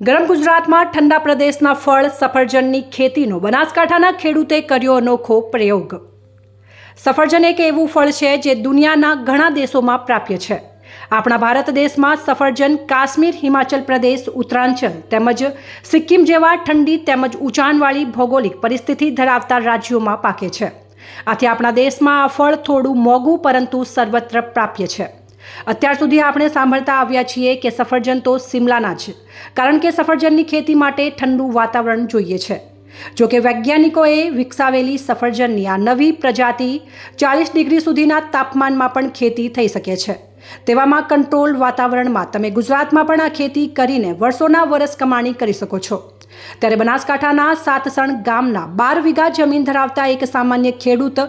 ગરમ ગુજરાતમાં ઠંડા પ્રદેશના ફળ, સફરજનની ખેતીનો બનાસકાંઠાના ખેડૂતે કર્યો અનોખો પ્રયોગ. સફરજન એક એવું ફળ છે જે દુનિયાના ઘણા દેશોમાં પ્રાપ્ય છે. આપણા ભારત દેશમાં સફરજન કાશ્મીર, હિમાચલ પ્રદેશ, ઉત્તરાંચલ તેમજ સિક્કિમ જેવા ઠંડી તેમજ ઊંચાણવાળી ભૌગોલિક પરિસ્થિતિ ધરાવતા રાજ્યોમાં પાકે છે. આથી આપણા દેશમાં આ ફળ થોડું મોંઘું પરંતુ સર્વત્ર પ્રાપ્ય છે. અત્યાર સુધી આપણે સાંભળતા આવ્યા છીએ કે સફરજન તો સિમલાના જ, કારણ કે સફરજનની ખેતી માટે ઠંડુ વાતાવરણ જોઈએ છે. જો કે વૈજ્ઞાનિકોએ વિકસાવેલી સફરજનની આ નવી પ્રજાતિ ચાલીસ ડિગ્રી સુધીના તાપમાનમાં પણ ખેતી થઈ શકે છે. તેવામાં કંટ્રોલ વાતાવરણમાં તમે ગુજરાતમાં પણ આ ખેતી કરીને વર્ષોના વરસ કમાણી કરી શકો છો. ત્યારે બનાસકાંઠાના સાતસણ ગામના બાર વીઘા જમીન ધરાવતા એક સામાન્ય ખેડૂત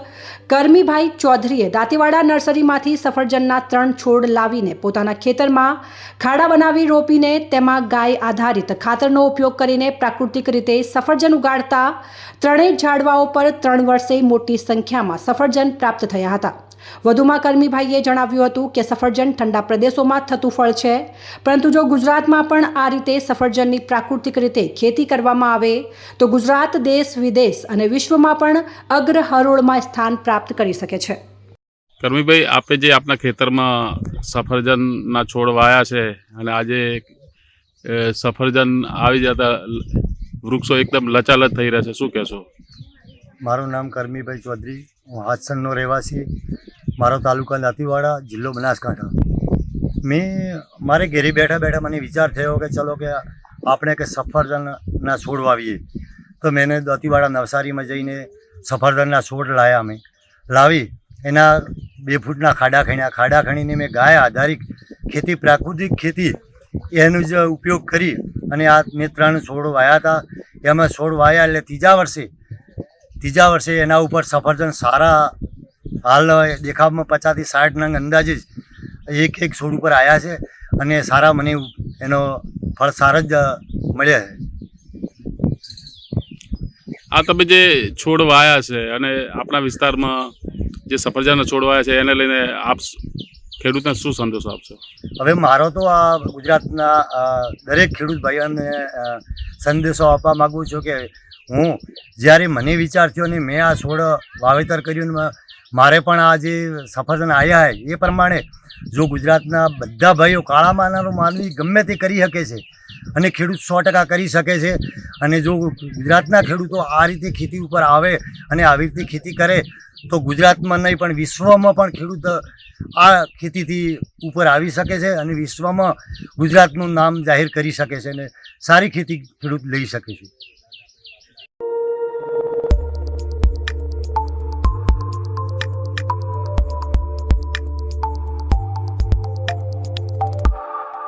કરમીભાઈ ચૌધરીએ દાંતીવાડા નર્સરીમાંથી સફરજનના ત્રણ છોડ લાવીને પોતાના ખેતરમાં ખાડા બનાવી રોપીને તેમાં ગાય આધારિત ખાતરનો ઉપયોગ કરીને પ્રાકૃતિક રીતે સફરજન ઉગાડતા ત્રણેય ઝાડવાઓ પર ત્રણ વર્ષે મોટી સંખ્યામાં સફરજન પ્રાપ્ત થયા હતા. વધુમાં કર્મીભાઈએ જણાવ્યું હતું કે સફરજન ઠંડા પ્રદેશોમાં થતું ફળ છે, પરંતુ જો ગુજરાતમાં પણ આ રીતે સફરજનની પ્રાકૃતિક રીતે ખેતી કરવામાં આવે તો ગુજરાત દેશ વિદેશ અને વિશ્વમાં પણ અગ્ર હરોળમાં સ્થાન પ્રાપ્ત કરી શકે છે. કરમીભાઈ આપે જે આપના ખેતરમાં સફરજનના છોડ વાયા છે અને આજે સફરજન આવી જતા વૃક્ષો એકદમ લચાલચ થઈ રહ્યા છે શું કહેશો? મારું નામ કરમીભાઈ ચૌધરી હું હાથસણનો રહેવાસી મારો તાલુકા દાંતીવાડા જિલ્લો બનાસકાંઠા. મેં મારે ઘેરે બેઠા બેઠા મને વિચાર થયો કે ચલો કે આપણે કે સફરજનના છોડ વાવીએ. તો મેં દતીવાડા નવસારીમાં જઈને સફરજનના છોડ લાવ્યા અમે. લાવી, એના બે ફૂટના ખાડા ખણ્યા. ખાડા ખણીને મેં ગાય આધારિત ખેતી, પ્રાકૃતિક ખેતી એનો જ ઉપયોગ કરી અને આ મેં ત્રણ છોડ વાયા હતા. એમાં છોડ વાયા એટલે ત્રીજા વર્ષે ત્રીજા વર્ષે એના ઉપર સફરજન સારા હાલ દેખાવમાં પચાસથી સાઠ નંગ અંદાજે જ એક એક છોડ ઉપર આવ્યા છે અને સારા મને એનો ફળ સારા જ મળ્યા છે. આ તમે જે છોડ વાયા છે અને આપણા વિસ્તારમાં જે સફરજનના છોડ વાયા છે એને લઈને આપ ખેડૂતને શું સંદેશો આપશો? હવે મારો તો આ ગુજરાતના દરેક ખેડૂત ભાઈઓને સંદેશો આપવા માગું છું કે હું જ્યારે મને વિચાર થયો ને મેં આ છોડ વાવેતર કર્યું મારે પણ આ જે સફરજન આવ્યા છે એ પ્રમાણે જો ગુજરાતના બધા ભાઈઓ કાળા માનારો માનવી ગમે તે કરી શકે છે અને ખેડૂત સો ટકા કરી શકે છે. અને જો ગુજરાતના ખેડૂતો આ રીતે ખેતી ઉપર આવે અને આવી રીતે ખેતી કરે, તો ગુજરાતમાં નહીં, પણ વિશ્વમાં પણ ખેડૂત આ ખેતીથી ઉપર આવી શકે છે અને વિશ્વમાં ગુજરાતનું નામ જાહેર કરી શકે છે અને સારી ખેતી ખેડૂત લઈ શકે છે.